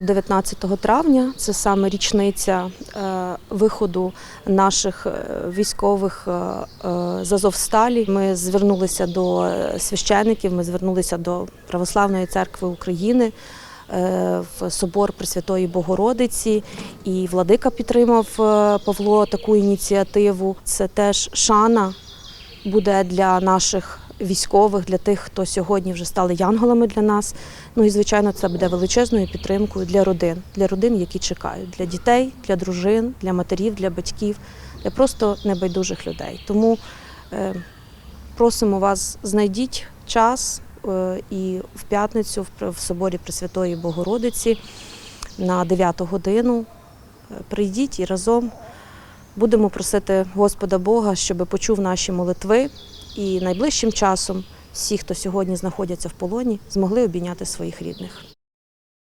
19 травня це саме річниця е, виходу наших е, військових е, з Азовсталі. Ми звернулися до священиків, ми звернулися до Православної церкви України в собор Пресвятої Богородиці. І владика підтримав Павло таку ініціативу. Це теж шана буде для наших військових, для тих, хто сьогодні вже стали янголами для нас. Ну і звичайно, це буде величезною підтримкою для родин, для родин, які чекають, для дітей, для дружин, для матерів, для батьків, для просто небайдужих людей. Тому е, просимо вас, знайдіть час е, і в п'ятницю в, в соборі Пресвятої Богородиці на 9 годину. е, Прийдіть і разом будемо просити Господа Бога, щоб почув наші молитви, і найближчим часом всі, хто сьогодні знаходяться в полоні, змогли обійняти своїх рідних.